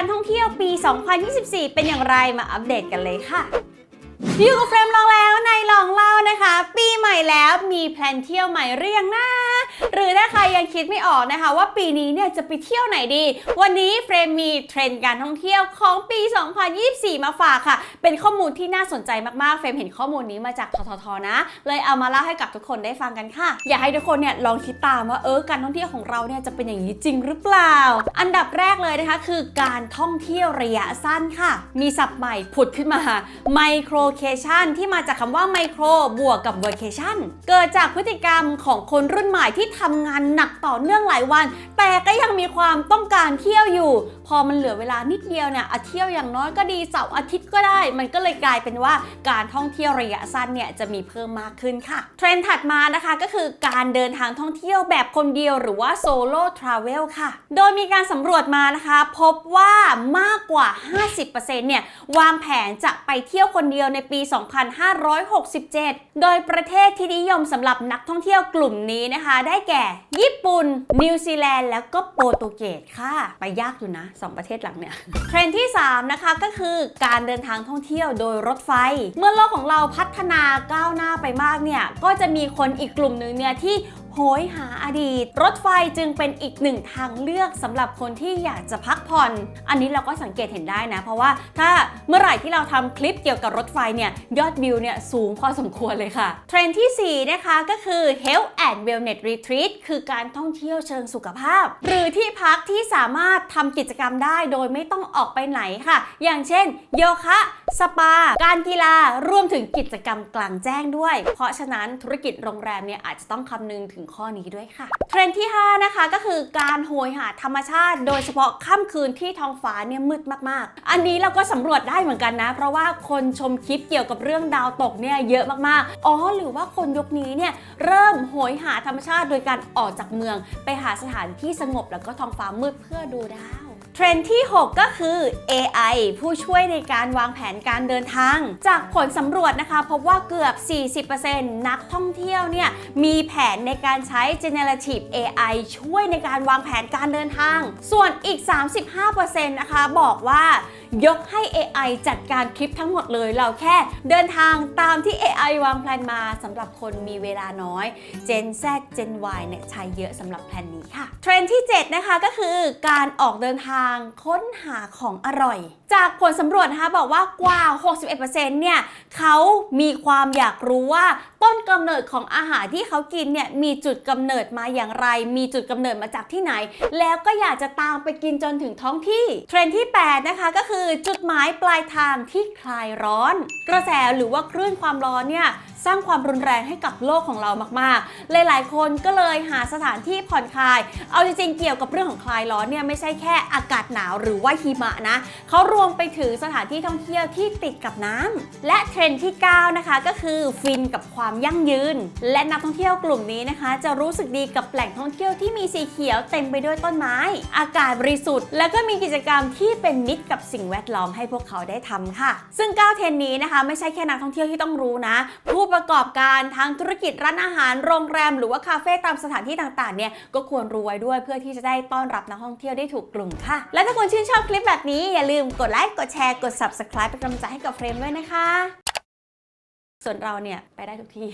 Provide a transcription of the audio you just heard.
การท่องเที่ยวปี 2024 เป็นอย่างไรมาอัปเดตกันเลยค่ะอยู่กับเฟรมลองแล้วในลองเล่านะคะ ปี แล้วมีแพลนเที่ยวใหม่หรือยังนะหรือถ้าใครยังคิดไม่ออกนะคะ ว่าปีนี้เนี่ยจะไปเที่ยวไหนดี วันนี้เฟรมมีเทรนด์การท่องเที่ยวของปี 2024 มาฝากค่ะ เป็นข้อมูลที่น่าสนใจมากๆ เฟรมเห็นข้อมูลนี้มาจากทททนะ เลยเอามาเล่าให้กับทุกคนได้ฟังกันค่ะ อยากให้ทุกคนเนี่ยลองคิดตามว่าเออการท่องเที่ยวของเราเนี่ยจะเป็นอย่างนี้จริงหรือเปล่า อันดับแรกเลยนะคะ คือการท่องเที่ยวระยะสั้นค่ะ มีศัพท์ใหม่ผุดขึ้นมาไมโครเคชันที่มาจากคำว่าไมโครบวกกับเวอร์เคชันเกิดจากพฤติกรรมของคนรุ่นใหม่ที่ทำงานหนักต่อเนื่องหลายวัน แต่ก็ยังมีความต้องการเที่ยวอยู่ พอมันเหลือเวลานิดเดียวเนี่ยอาเที่ยวอย่างน้อยก็ดีเสาร์อาทิตย์ก็ได้ มันก็เลยกลายเป็นว่าการท่องเที่ยวระยะสั้นเนี่ยจะมีเพิ่มมากขึ้นค่ะ เทรนด์ถัดมานะคะก็คือการเดินทางท่องเที่ยวแบบคนเดียวหรือว่าโซโล่ทราเวลค่ะ โดยมีการสำรวจมานะคะ พบว่ามากกว่า 50%เนี่ยวางแผนจะไปเที่ยวคนเดียวในปี 2567 โดยประเทศที่นิยมสำหรับนักท่องเที่ยวกลุ่มนี้นะคะ ได้แก่ ญี่ปุ่น นิวซีแลนด์ แล้วก็โปรตุเกสค่ะ ไปยากอยู่นะ 2 ประเทศหลังเนี่ย เทรนที่ 3 นะคะก็คือการเดินทางท่องเที่ยวโดยรถไฟ เมื่อโลกของเราพัฒนาก้าวหน้าไปมากเนี่ยก็จะมีคนอีกกลุ่มหนึ่งเนี่ยที่ โหยหาอดีต รถไฟจึงเป็นอีกหนึ่งทางเลือกสำหรับคนที่อยากจะพักผ่อน อันนี้เราก็สังเกตเห็นได้นะ เพราะว่าถ้าเมื่อไหร่ที่เราทำคลิปเกี่ยวกับรถไฟเนี่ยยอดวิวเนี่ยสูงพอสมควรเลยค่ะ เทรนด์ทีสี่ 4 นะคะก็คือ Health and Wellness Retreat คือการท่องเที่ยวเชิงสุขภาพ หรือที่พักที่สามารถทำกิจกรรมได้โดยไม่ต้องออกไปไหนค่ะ อย่างเช่น โยคะสปา การกีฬารวมถึงกิจกรรมกลางแจ้งด้วย เพราะฉะนั้นธุรกิจโรงแรมเนี่ยอาจจะต้องคำนึงถึงข้อนี้ด้วยค่ะ เทรนด์ที่ 5 นะคะก็คือการโหยหาธรรมชาติ โดยเฉพาะค่ำคืนที่ท้องฟ้าเนี่ยมืดมากๆ อันนี้เราก็สำรวจได้เหมือนกันนะ เพราะว่าคนชมคลิปเกี่ยวกับเรื่องดาวตกเนี่ยเยอะมากๆ อ๋อ หรือว่าคนยุคนี้เนี่ยเริ่มโหยหาธรรมชาติโดยการออกจากเมือง ไปหาสถานที่สงบแล้วก็ท้องฟ้ามืดเพื่อดูดาว เทรนด์ที่ 6 ก็คือ AI ผู้ช่วยในการวางแผนการเดินทาง จากผลสำรวจนะคะ พบว่าเกือบ 40%นักท่องเที่ยวเนี่ยมีแผนในการใช้ generative AI ช่วยในการวางแผนการเดินทาง ส่วนอีก 35%นะคะบอกว่ายกให้ AI จัดการคลิปทั้งหมดเลย เราแค่เดินทางตามที่ AI วางแผนมาสำหรับคนมีเวลาน้อย Gen Z Gen Y เนี่ยใช้เยอะสำหรับแผนนี้ค่ะ เทรนด์ที่ 7 นะคะก็คือการออกเดินทางค้นหาของอร่อย จากผลสำรวจนะคะบอกว่ากว่า 61%เนี่ยเขามีความอยากรู้ว่าต้นกำเนิดของอาหารที่เขากินเนี่ยมีจุดกำเนิดมาอย่างไร มีจุดกำเนิดมาจากที่ไหน แล้วก็อยากจะตามไปกินจนถึงท้องที่ เทรนด์ที่ 8 นะคะก็คือจุดหมายปลายทางที่คลายร้อน กระแสหรือว่าคลื่นความร้อนเนี่ยสร้างความรุนแรงให้กับโลกของเรามากๆ หลายๆ คนก็เลยหาสถานที่ผ่อนคลาย เอาจริงๆ เกี่ยวกับเรื่องของคลายร้อนเนี่ยไม่ใช่แค่อากาศหนาวหรือว่าหิมะนะ เขารวมไปถึงสถานที่ท่องเที่ยวที่ติดกับน้ำและเทรนด์ที่ 9 นะคะ ก็คือฟินกับความยั่งยืน และนักท่องเที่ยวกลุ่มนี้นะคะ จะรู้สึกดีกับแหล่งท่องเที่ยวที่มีสีเขียวเต็มไปด้วยต้นไม้ อากาศบริสุทธิ์ และก็มีกิจกรรมที่เป็นมิตรกับสิ่งแวดล้อมให้พวกเขาได้ทำค่ะ ซึ่ง9เทรนนี้นะคะ ไม่ใช่แค่นักท่องเที่ยวที่ต้องรู้นะ ผู้ประกอบการทางธุรกิจร้านอาหารโรงแรม หรือว่าคาเฟ่ตามสถานที่ต่างๆเนี่ยก็ควรรู้ไว้ด้วยเพื่อที่จะได้ต้อนรับนักท่องเที่ยวได้ถูกกลุ่มค่ะ และถ้าคุณชื่นชอบคลิปแบบนี้อย่าลืมกดไลค์กดแชร์กด subscribe เป็นกำลังใจให้กับเฟรมด้วยนะคะ ส่วนเราเนี่ยไปได้ทุกที่